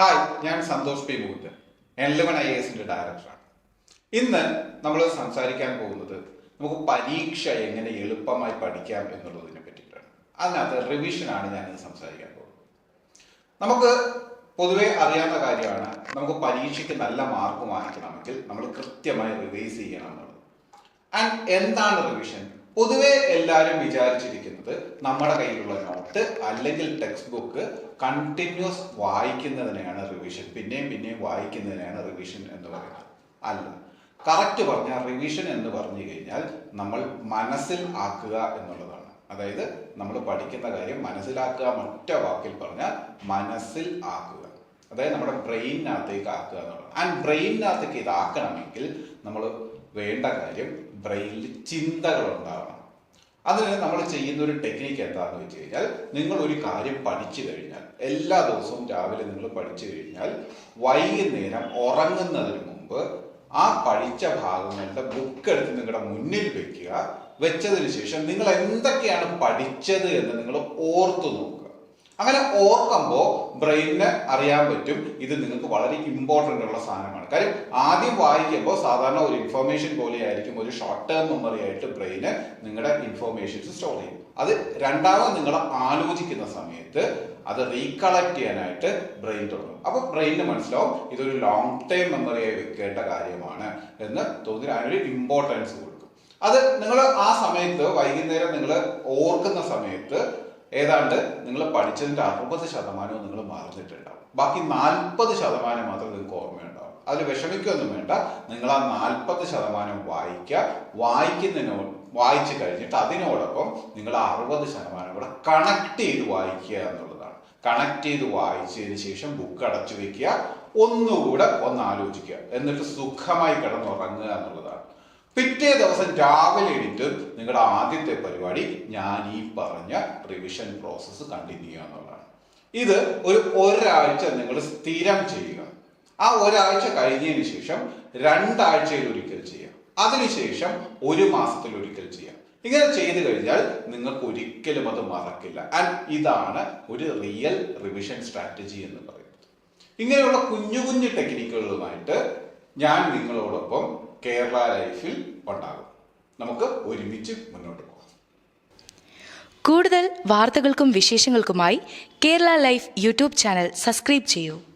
Hi ഞാൻ Santhosh P. മൂത്ത് എൻലവൻ I എസിന്റെ ഡയറക്ടറാണ് ഇന്ന് നമ്മൾ സംസാരിക്കാൻ പോകുന്നത് നമുക്ക് പരീക്ഷ എങ്ങനെ എളുപ്പമായി പഠിക്കാം എന്നുള്ളതിനെ പറ്റിയിട്ടാണ്. അതിനകത്ത് ഞാൻ ഇനി സംസാരിക്കാൻ പോകുന്നത്. നമുക്ക് പൊതുവെ അറിയാത്ത കാര്യമാണ് നമുക്ക് പരീക്ഷയ്ക്ക് നല്ല മാർക്ക് വാങ്ങിക്കണമെങ്കിൽ നമ്മൾ കൃത്യമായി റിവൈസ് ചെയ്യണം എന്നുള്ളത്. ആൻഡ് എന്താണ് റിവിഷൻ പൊതുവെ എല്ലാവരും വിചാരിച്ചിരിക്കുന്നത് നമ്മുടെ കയ്യിലുള്ള നോട്ട് അല്ലെങ്കിൽ ടെക്സ്റ്റ് ബുക്ക് കണ്ടിന്യൂസ് വായിക്കുന്നതിനെയാണ് റിവിഷൻ പിന്നെയും പിന്നെയും വായിക്കുന്നതിനെയാണ് റിവിഷൻ എന്ന് പറയുന്നത്. അല്ല. കറക്റ്റ് പറഞ്ഞാൽ റിവിഷൻ എന്ന് പറഞ്ഞു കഴിഞ്ഞാൽ നമ്മൾ മനസ്സിൽ ആക്കുക എന്നുള്ളതാണ്. അതായത് നമ്മൾ പഠിക്കുന്ന കാര്യം മനസ്സിലാക്കുക മറ്റേ വാക്കിൽ പറഞ്ഞാൽ മനസ്സിൽ ആക്കുക. അതായത് നമ്മുടെ ബ്രെയിനിനകത്തേക്ക് ആക്കുക എന്നുള്ളത് ആൻഡ് ബ്രെയിനിനകത്തേക്ക് ഇതാക്കണമെങ്കിൽ നമ്മൾ വേണ്ട കാര്യം ബ്രെയിനിൽ ചിന്തകൾ ഉണ്ടാവണം അതിന് നമ്മൾ ചെയ്യുന്ന ഒരു ടെക്നിക്ക് എന്താണെന്ന് വെച്ച് കഴിഞ്ഞാൽ നിങ്ങൾ ഒരു കാര്യം പഠിച്ചു കഴിഞ്ഞാൽ എല്ലാ ദിവസവും രാവിലെ നിങ്ങൾ പഠിച്ചു കഴിഞ്ഞാൽ വൈകുന്നേരം ഉറങ്ങുന്നതിന് മുമ്പ് ആ പഠിച്ച ഭാഗങ്ങളുടെ ബുക്ക് എടുത്ത് നിങ്ങളുടെ മുന്നിൽ വെക്കുക. വെച്ചതിന് ശേഷം നിങ്ങൾ എന്തൊക്കെയാണ് പഠിച്ചത് എന്ന് നിങ്ങൾ ഓർത്തു നോക്കുക. അങ്ങനെ ഓർക്കുമ്പോൾ ബ്രെയിനിന് അറിയാൻ പറ്റും. ഇത് നിങ്ങൾക്ക് വളരെ ഇമ്പോർട്ടന്റ് ഉള്ള സാധനമാണ്. കാര്യം ആദ്യം വായിക്കുമ്പോൾ സാധാരണ ഒരു ഇൻഫർമേഷൻ പോലെ ആയിരിക്കും ഒരു ഷോർട്ട് ടേം മെമ്മറി ആയിട്ട് ബ്രെയിന് നിങ്ങളുടെ ഇൻഫർമേഷൻസ് സ്റ്റോർ ചെയ്യും. അത് രണ്ടാമത് നിങ്ങൾ ആലോചിക്കുന്ന സമയത്ത് അത് റീകളക്ട് ചെയ്യാനായിട്ട് ബ്രെയിൻ തുടങ്ങും. അപ്പോൾ ബ്രെയിനിന് മനസ്സിലാവും ഇതൊരു ലോങ് ടൈം മെമ്മറിയായി വെക്കേണ്ട കാര്യമാണ് എന്ന് തോന്നി അതിനൊരു ഇമ്പോർട്ടൻസ് കൊടുക്കും. അത് നിങ്ങൾ ആ സമയത്ത് വൈകുന്നേരം നിങ്ങൾ ഓർക്കുന്ന സമയത്ത് ഏതാണ്ട് നിങ്ങൾ പഠിച്ചതിന്റെ അറുപത് ശതമാനവും നിങ്ങൾ മറന്നിട്ടുണ്ടാവും. ബാക്കി നാൽപ്പത് ശതമാനം മാത്രം നിങ്ങൾക്ക് ഓർമ്മയുണ്ടാവും. അതിൽ വിഷമിക്കൊന്നും വേണ്ട. നിങ്ങൾ ആ നാൽപ്പത് ശതമാനം വായിക്കുക. വായിക്കുന്നതിനോ വായിച്ചു കഴിഞ്ഞിട്ട് അതിനോടൊപ്പം നിങ്ങൾ ആ അറുപത് ശതമാനം കൂടെ കണക്ട് ചെയ്ത് വായിക്കുക എന്നുള്ളതാണ്. കണക്ട് ചെയ്ത് വായിച്ചതിന് ശേഷം ബുക്ക് അടച്ചു വെക്കുക. ഒന്നുകൂടെ ഒന്ന് ആലോചിക്കുക. എന്നിട്ട് സുഖമായി കിടന്നുറങ്ങുക എന്നുള്ളതാണ്. പിറ്റേ ദിവസം രാവിലെ എണീറ്റ് നിങ്ങളുടെ ആദ്യത്തെ പരിപാടി ഞാൻ ഈ പറഞ്ഞ റിവിഷൻ പ്രോസസ്സ് കണ്ടിന്യൂ ചെയ്യുക എന്നുള്ളതാണ് ഇത് ഒരു ഒരാഴ്ച നിങ്ങൾ സ്ഥിരം ചെയ്യുക. ആ ഒരാഴ്ച കഴിഞ്ഞതിന് ശേഷം രണ്ടാഴ്ചയിൽ ഒരിക്കൽ ചെയ്യുക. അതിനുശേഷം ഒരു മാസത്തിൽ ഒരിക്കൽ ചെയ്യുക. ഇങ്ങനെ ചെയ്തു കഴിഞ്ഞാൽ നിങ്ങൾക്ക് ഒരിക്കലും അത് മറക്കില്ല. ആൻഡ് ഇതാണ് ഒരു റിയൽ റിവിഷൻ സ്ട്രാറ്റജി എന്ന് പറയുന്നത്. ഇങ്ങനെയുള്ള കുഞ്ഞു കുഞ്ഞു ടെക്നിക്കുകളുമായിട്ട് ഞാൻ നിങ്ങളോടൊപ്പം കേരള ലൈഫിൽ ഉണ്ടാകും. നമുക്ക് ഒരുമിച്ച് മുന്നോട്ട് പോകാം. കൂടുതൽ വാർത്തകൾക്കും വിശേഷങ്ങൾക്കുമായി Kerala life YouTube channel subscribe ചെയ്യൂ.